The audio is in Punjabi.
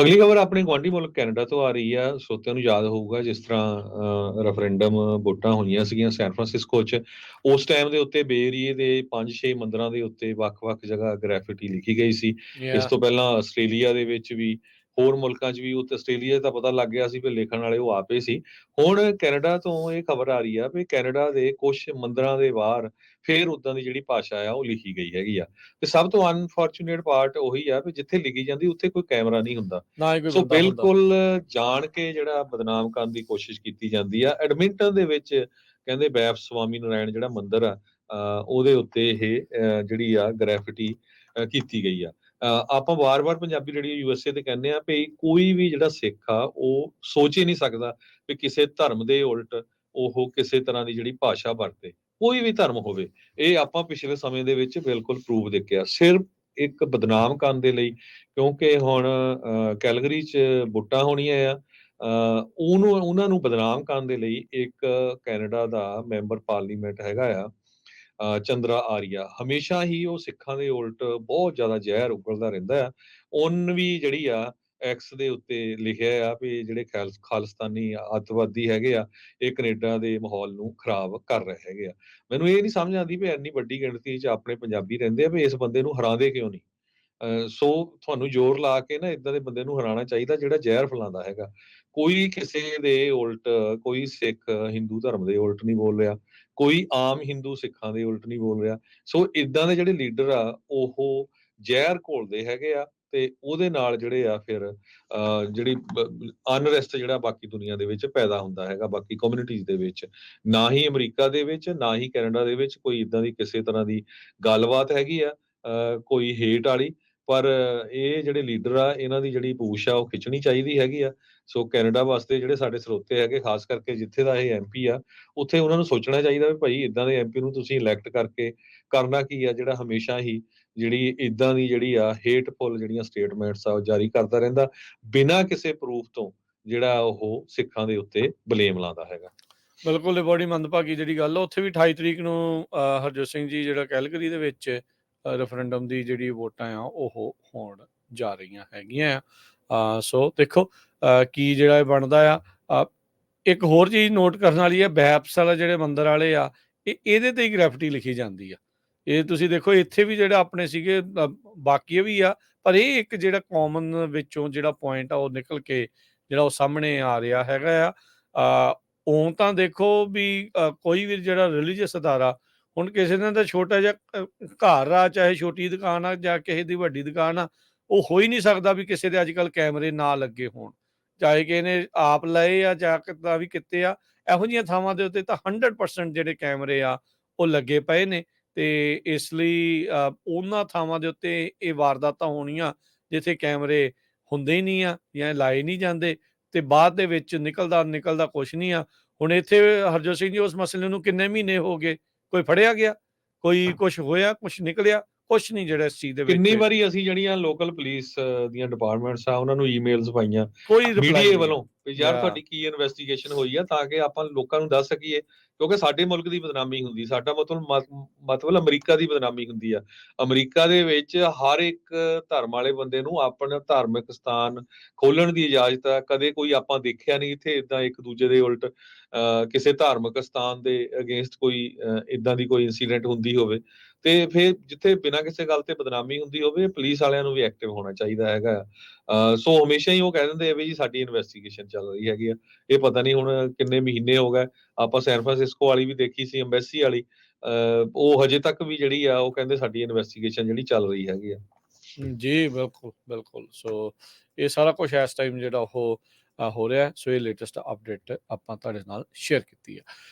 ਅਗਲੀ ਖਬਰ ਆਪਣੇ ਗੁਆਂਢੀ ਮੁਲਕ ਕੈਨੇਡਾ ਤੋਂ ਆ ਰਹੀ ਆ। ਸਰੋਤਿਆਂ ਨੂੰ ਯਾਦ ਹੋਊਗਾ ਜਿਸ ਤਰ੍ਹਾਂ ਰੈਫਰੈਂਡਮ ਵੋਟਾਂ ਹੋਈਆਂ ਸੀਗੀਆਂ ਸੈਨ ਫਰਾਂਸਿਸਕੋ 'ਚ। ਉਸ ਟਾਈਮ ਦੇ ਉੱਤੇ ਬੇ ਏਰੀਏ ਦੇ 5-6 ਮੰਦਰਾਂ ਦੇ ਉੱਤੇ ਵੱਖ-ਵੱਖ ਜਗ੍ਹਾ ਗ੍ਰੈਫਿਟੀ ਲਿਖੀ ਗਈ ਸੀ। ਇਸ ਤੋਂ ਪਹਿਲਾਂ ਆਸਟ੍ਰੇਲੀਆ ਦੇ ਵਿੱਚ ਵੀ ਹੋਰ ਮੁਲਕਾਂ 'ਚ ਵੀ ਉੱਤੇ ਆਸਟ੍ਰੇਲੀਆ ਦਾ ਪਤਾ ਲੱਗ ਗਿਆ ਸੀ ਵੀ ਲਿਖਣ ਵਾਲੇ ਉਹ ਆਪੇ ਸੀ। ਹੁਣ ਕੈਨੇਡਾ ਤੋਂ ਇਹ ਖਬਰ ਆ ਰਹੀ ਆ ਵੀ ਕੈਨੇਡਾ ਦੇ ਕੁਝ ਮੰਦਰਾਂ ਦੇ ਬਾਹਰ ਫੇਰ ਉਦਾਂ ਦੀ ਜਿਹੜੀ ਭਾਸ਼ਾ ਆ ਉਹ ਲਿਖੀ ਗਈ ਹੈਗੀ ਆ। ਤੇ ਸਭ ਤੋਂ ਅਨਫੋਰਚੂਨੇਟ ਪਾਰਟ ਉਹੀ ਆ ਵੀ ਜਿੱਥੇ ਲਿਖੀ ਜਾਂਦੀ ਉੱਥੇ ਕੋਈ ਕੈਮਰਾ ਨਹੀਂ ਹੁੰਦਾ। ਸੋ। ਬਿਲਕੁਲ ਜਾਣ ਕੇ ਜਿਹੜਾ ਬਦਨਾਮ ਕਰਨ ਦੀ ਕੋਸ਼ਿਸ਼ ਕੀਤੀ ਜਾਂਦੀ ਆ। ਐਡਮਿੰਟਨ ਦੇ ਵਿੱਚ ਕਹਿੰਦੇ ਬੈਫ ਸਵਾਮੀ ਨਾਰਾਇਣ ਜਿਹੜਾ ਮੰਦਿਰ ਆ ਉਹਦੇ ਉੱਤੇ ਇਹ ਜਿਹੜੀ ਆ ਗ੍ਰੈਫਿਟੀ ਕੀਤੀ ਗਈ ਆ। ਆਪਾਂ ਵਾਰ-ਵਾਰ ਪੰਜਾਬੀ ਰੇਡੀਓ ਯੂਐਸਏ ਤੇ ਕਹਿੰਦੇ ਆ ਵੀ ਕੋਈ ਵੀ ਜਿਹੜਾ ਸਿੱਖ ਆ, ਉਹ ਸੋਚ ਹੀ ਨਹੀਂ ਸਕਦਾ ਵੀ ਕਿਸੇ ਧਰਮ ਦੇ ਉਲਟ ਉਹ ਕਿਸੇ ਤਰ੍ਹਾਂ ਦੀ ਜਿਹੜੀ ਭਾਸ਼ਾ ਵਰਤੇ। ਕੋਈ ਵੀ ਧਰਮ ਹੋਵੇ, ਇਹ ਆਪਾਂ ਪਿਛਲੇ ਸਮੇਂ ਦੇ ਵਿੱਚ ਬਿਲਕੁਲ ਪ੍ਰੂਵ ਦੇਖਿਆ। ਸਿਰਫ ਇੱਕ ਬਦਨਾਮ ਕਰਨ ਦੇ ਲਈ, ਕਿਉਂਕਿ ਹੁਣ ਕੈਲਗਰੀ 'ਚ ਵੋਟਾਂ ਹੋਣੀਆਂ ਆ ਉਹਨੂੰ, ਉਹਨਾਂ ਨੂੰ ਬਦਨਾਮ ਕਰਨ ਦੇ ਲਈ ਇੱਕ ਕੈਨੇਡਾ ਦਾ ਮੈਂਬਰ ਪਾਰਲੀਮੈਂਟ ਹੈਗਾ ਆ ਚੰਦਰਾ ਆਰੀਆ। ਹਮੇਸ਼ਾ ਹੀ ਉਹ ਸਿੱਖਾਂ ਦੇ ਉਲਟ ਬਹੁਤ ਜ਼ਿਆਦਾ ਜ਼ਹਿਰ ਉਗਲਦਾ ਰਹਿੰਦਾ ਆ ਉਹਨ ਵੀ ਜਿਹੜੀ ਆ ਐਕਸ ਦੇ ਉੱਤੇ ਲਿਖਿਆ ਆ ਵੀ ਜਿਹੜੇ ਖਾਲ- ਖਾਲਿਸਤਾਨੀ ਅੱਤਵਾਦੀ ਹੈਗੇ ਆ, ਇਹ ਕੈਨੇਡਾ ਦੇ ਮਾਹੌਲ ਨੂੰ ਖਰਾਬ ਕਰ ਰਹੇ ਹੈਗੇ ਆ। ਮੈਨੂੰ ਇਹ ਨਹੀਂ ਸਮਝ ਆਉਂਦੀ ਵੀ ਇੰਨੀ ਵੱਡੀ ਗਿਣਤੀ 'ਚ ਆਪਣੇ ਪੰਜਾਬੀ ਰਹਿੰਦੇ ਆ ਵੀ ਇਸ ਬੰਦੇ ਨੂੰ ਹਰਾਉਂਦੇ ਕਿਉਂ ਨਹੀਂ ਅਹ ਸੋ ਤੁਹਾਨੂੰ ਜ਼ੋਰ ਲਾ ਕੇ ਨਾ ਇਦਾਂ ਦੇ ਬੰਦੇ ਨੂੰ ਹਰਾਉਣਾ ਚਾਹੀਦਾ ਜਿਹੜਾ ਜ਼ਹਿਰ ਫੈਲਾਉਂਦਾ ਹੈਗਾ। ਕੋਈ ਕਿਸੇ ਦੇ ਉਲਟ, ਕੋਈ ਸਿੱਖ, ਹਿੰਦੂ ਧਰਮ ਦੇ ਉਲਟ ਨਹੀਂ ਬੋਲ ਰਿਹਾ। ਕੋਈ ਆਮ ਹਿੰਦੂ ਸਿੱਖਾਂ ਦੇ ਉਲਟ ਨਹੀਂ ਬੋਲ ਰਿਹਾ। ਸੋ ਇਦਾਂ ਦੇ ਜਿਹੜੇ ਲੀਡਰ ਆ, ਉਹ ਜ਼ਹਿਰ ਘੋਲਦੇ ਹੈਗੇ ਆ ਤੇ ਉਹਦੇ ਨਾਲ ਜਿਹੜੇ ਆ ਫਿਰ ਅਹ ਜਿਹੜੀ ਅਨਰੈਸਟ ਜਿਹੜਾ ਬਾਕੀ ਦੁਨੀਆ ਦੇ ਵਿੱਚ ਪੈਦਾ ਹੁੰਦਾ ਹੈਗਾ, ਬਾਕੀ ਕਮਿਊਨਿਟੀਜ਼ ਦੇ ਵਿੱਚ। ਨਾ ਹੀ ਅਮਰੀਕਾ ਦੇ ਵਿੱਚ, ਨਾ ਹੀ ਕੈਨੇਡਾ ਦੇ ਵਿੱਚ ਕੋਈ ਇਦਾਂ ਦੀ ਕਿਸੇ ਤਰ੍ਹਾਂ ਦੀ ਗੱਲਬਾਤ ਹੈਗੀ ਆ ਅਹ ਕੋਈ ਹੇਟ ਵਾਲੀ। ਪਰ ਇਹ ਜਿਹੜੇ ਲੀਡਰ ਆ, ਇਹਨਾਂ ਦੀ ਜਿਹੜੀ ਪੂਛ ਆ, ਉਹ ਖਿੱਚਣੀ ਚਾਹੀਦੀ ਹੈਗੀ ਆ। ਸੋ ਕੈਨੇਡਾ ਵਾਸਤੇ ਜਿਹੜੇ ਸਾਡੇ ਸਰੋਤੇ ਹੈਗੇ, ਖਾਸ ਕਰਕੇ ਜਿੱਥੇ ਦਾ ਇਹ ਐਮਪੀ ਆ, ਉੱਥੇ ਉਹਨਾਂ ਨੂੰ ਸੋਚਣਾ ਚਾਹੀਦਾ ਵੀ ਭਾਈ ਇਦਾਂ ਦੇ ਐਮਪੀ ਨੂੰ ਤੁਸੀਂ ਇਲੈਕਟ ਕਰਕੇ ਕਰਨਾ ਕੀ ਆ, ਜਿਹੜਾ ਹਮੇਸ਼ਾ ਹੀ ਜਿਹੜੀ ਇਦਾਂ ਦੀ ਜਿਹੜੀ ਆ ਹੇਟਫੁਲ ਜਿਹੜੀਆਂ ਸਟੇਟਮੈਂਟਸ ਆ, ਉਹ ਜਾਰੀ ਕਰਦਾ ਰਹਿੰਦਾ, ਬਿਨਾਂ ਕਿਸੇ ਪ੍ਰੂਫ ਤੋਂ ਜਿਹੜਾ ਉਹ ਸਿੱਖਾਂ ਦੇ ਉੱਤੇ ਬਲੇਮ ਲਾਉਂਦਾ ਹੈਗਾ। ਬਿਲਕੁਲ, ਇਹ ਬੜੀ ਮੰਦਭਾਗੀ ਜਿਹੜੀ ਗੱਲ ਆ। ਉੱਥੇ ਵੀ 28 ਤਰੀਕ ਨੂੰ ਹਰਜੋਤ ਸਿੰਘ ਜੀ ਜਿਹੜਾ ਕੈਲਗਰੀ ਦੇ ਵਿੱਚ ਰੈਫਰੈਂਡਮ ਦੀ ਜਿਹੜੀ ਵੋਟਾਂ ਆ ਉਹ ਹੋਣ ਜਾ ਰਹੀਆਂ ਹੈਗੀਆਂ ਆ। ਸੋ ਦੇਖੋ ਕੀ ਜਿਹੜਾ ਇਹ ਬਣਦਾ ਆ ਇੱਕ ਹੋਰ ਚੀਜ਼ ਨੋਟ ਕਰਨ ਵਾਲੀ ਹੈ ਬੈਪਸ ਵਾਲਾ ਜਿਹੜੇ ਮੰਦਰ ਵਾਲੇ ਆ ਇਹ ਇਹਦੇ ਤੇ ਹੀ ਗ੍ਰੈਫਿਟੀ ਲਿਖੀ ਜਾਂਦੀ ਆ। ਇਹ ਤੁਸੀਂ ਦੇਖੋ ਇੱਥੇ ਵੀ ਜਿਹੜਾ ਆਪਣੇ ਸੀਗੇ ਬਾਕੀ ਵੀ ਆ ਪਰ ਇਹ ਇੱਕ ਜਿਹੜਾ ਕਾਮਨ ਵਿੱਚੋਂ ਜਿਹੜਾ ਪੁਆਇੰਟ ਆ ਉਹ ਨਿਕਲ ਕੇ ਜਿਹੜਾ ਉਹ ਸਾਹਮਣੇ ਆ ਰਿਹਾ ਹੈਗਾ ਆ। ਅਹ, ਤਾਂ ਦੇਖੋ ਵੀ ਕੋਈ ਵੀ ਜਿਹੜਾ ਰਿਲੀਜੀਅਸ ਅਦਾਰਾ ਹੁਣ ਕਿਸੇ ਦਾ ਤਾਂ ਛੋਟਾ ਜਿਹਾ ਘਰ ਆ, ਚਾਹੇ ਛੋਟੀ ਦੁਕਾਨ ਆ ਜਾਂ ਕਿਸੇ ਦੀ ਵੱਡੀ ਦੁਕਾਨ ਆ, ਉਹ ਹੋ ਹੀ ਨਹੀਂ ਸਕਦਾ ਵੀ ਕਿਸੇ ਦੇ ਅੱਜ ਕੱਲ ਕੈਮਰੇ ਨਾ ਲੱਗੇ ਹੋਣ। ਚਾਹੇ ਕਿਸੇ ਨੇ ਆਪ ਲਏ ਆ ਜਾਂ ਕਿੱਦਾਂ ਵੀ ਕਿਤੇ ਆ, ਇਹੋ ਜਿਹੀਆਂ ਥਾਵਾਂ ਦੇ ਉੱਤੇ ਤਾਂ 100% ਜਿਹੜੇ ਕੈਮਰੇ ਆ, ਉਹ ਲੱਗੇ ਪਏ ਨੇ ਤੇ ਇਸ ਲਈ ਉਹਨਾਂ ਥਾਵਾਂ ਦੇ ਉੱਤੇ ਇਹ ਵਾਰਦਾਤਾਂ ਹੋਣੀਆਂ ਜਿੱਥੇ ਕੈਮਰੇ ਹੁੰਦੇ ਹੀ ਨਹੀਂ ਆ ਜਾਂ ਲਾਏ ਨਹੀਂ ਜਾਂਦੇ ਤੇ ਬਾਅਦ ਦੇ ਵਿੱਚ ਨਿਕਲਦਾ ਨਿਕਲਦਾ ਕੁਛ ਨਹੀਂ ਆ। ਹੁਣ ਇੱਥੇ ਹਰਜੋਤ ਸਿੰਘ ਜੀ, ਉਸ ਮਸਲੇ ਨੂੰ ਕਿੰਨੇ ਮਹੀਨੇ ਹੋ ਗਏ? ਕੋਈ ਫੜਿਆ ਗਿਆ ਕੋਈ ਕੁਝ ਹੋਇਆ ਕੁਝ ਨਿਕਲਿਆ ਕੁਛ ਨਹੀਂ ਜਿਹੜਾ ਇਸ ਚੀਜ਼ ਦੇ ਵਿੱਚ ਕਿੰਨੀ ਵਾਰੀ ਅਸੀਂ ਜਿਹੜੀਆਂ ਲੋਕਲ ਪੁਲਿਸ ਦੀਆਂ ਡਿਪਾਰਟਮੈਂਟਸ ਆ ਉਹਨਾਂ ਨੂੰ ਈਮੇਲਸ ਪਾਈਆਂ। ਕੋਈ reply ਮੀਡੀਆ। ਵੱਲੋਂ। ਵੀ ਯਾਰ. ਤੁਹਾਡੀ ਕੀ ਇਨਵੈਸਟੀਗੇਸ਼ਨ ਹੋਈ ਆ ਤਾਂ ਕਿ ਆਪਾਂ ਲੋਕਾਂ ਨੂੰ ਦੱਸ ਸਕੀਏ ਕਿਉਂਕਿ ਸਾਡੇ ਮੁਲਕ ਦੀ ਬਦਨਾਮੀ ਹੁੰਦੀ ਸਾਡਾ ਮਤਲਬ ਮਤ- ਮਤਲਬ ਅਮਰੀਕਾ ਦੀ ਬਦਨਾਮੀ ਹੁੰਦੀ ਆ। ਅਮਰੀਕਾ ਦੇ ਵਿੱਚ ਹਰ ਇੱਕ ਧਰਮ ਵਾਲੇ ਬੰਦੇ ਨੂੰ ਆਪਣਾ ਧਾਰਮਿਕ ਸਥਾਨ ਖੋਲਣ ਦੀ ਇਜਾਜ਼ਤ ਆ। ਕਦੇ ਕੋਈ ਆਪਾਂ ਦੇਖਿਆ ਨਹੀਂ ਇੱਥੇ ਇਦਾਂ ਇੱਕ ਦੂਜੇ ਦੇ ਉਲਟ ਕਿਸੇ ਧਾਰਮਿਕ ਸਥਾਨ ਦੇ ਅਗੇਂਸਟ ਕੋਈ ਇਦਾਂ ਦੀ ਕੋਈ ਇਨਸੀਡੈਂਟ ਹੁੰਦੀ ਹੋਵੇ। ਤੇ ਫਿਰ ਜਿੱਥੇ ਬਿਨਾਂ ਕਿਸੇ ਗੱਲ ਤੇ ਬਦਨਾਮੀ ਹੁੰਦੀ ਹੋਵੇ ਪੁਲਿਸ ਵਾਲਿਆਂ ਨੂੰ ਵੀ ਐਕਟਿਵ ਹੋਣਾ ਚਾਹੀਦਾ ਹੈਗਾ। ਸੋ ਹਮੇਸ਼ਾ ਹੀ ਉਹ ਕਹਿ ਦਿੰਦੇ ਆ ਵੀ ਜੀ ਸਾਡੀ ਇਨਵੈਸਟੀਗੇਸ਼ਨ ਚੱਲ ਰਹੀ ਹੈਗੀ ਆ। ਇਹ ਪਤਾ ਨਹੀਂ ਹੁਣ ਕਿੰਨੇ ਮਹੀਨੇ ਹੋ ਗਏ। ਆਪਾਂ ਸੈਨ ਫਰਾਂਸਿਸਕੋ ਵਾਲੀ ਵੀ ਦੇਖੀ ਸੀ ਐਮਬੈਸੀ ਵਾਲੀ। ਉਹ ਹਜੇ ਤੱਕ ਵੀ ਜਿਹੜੀ ਆ, ਉਹ ਕਹਿੰਦੇ ਸਾਡੀ ਇਨਵੈਸਟੀਗੇਸ਼ਨ ਜਿਹੜੀ ਚੱਲ ਰਹੀ ਹੈਗੀ ਆ। ਜੀ, ਬਿਲਕੁਲ ਬਿਲਕੁਲ। ਸੋ ਇਹ ਸਾਰਾ ਕੁਝ ਇਸ ਟਾਈਮ ਜਿਹੜਾ ਉਹ ਹੋ ਰਿਹਾ। ਸੋ ਇਹ ਲੇਟੈਸਟ ਅਪਡੇਟ ਆਪਾਂ ਤੁਹਾਡੇ ਨਾਲ ਸ਼ੇਅਰ ਕੀਤੀ ਹੈ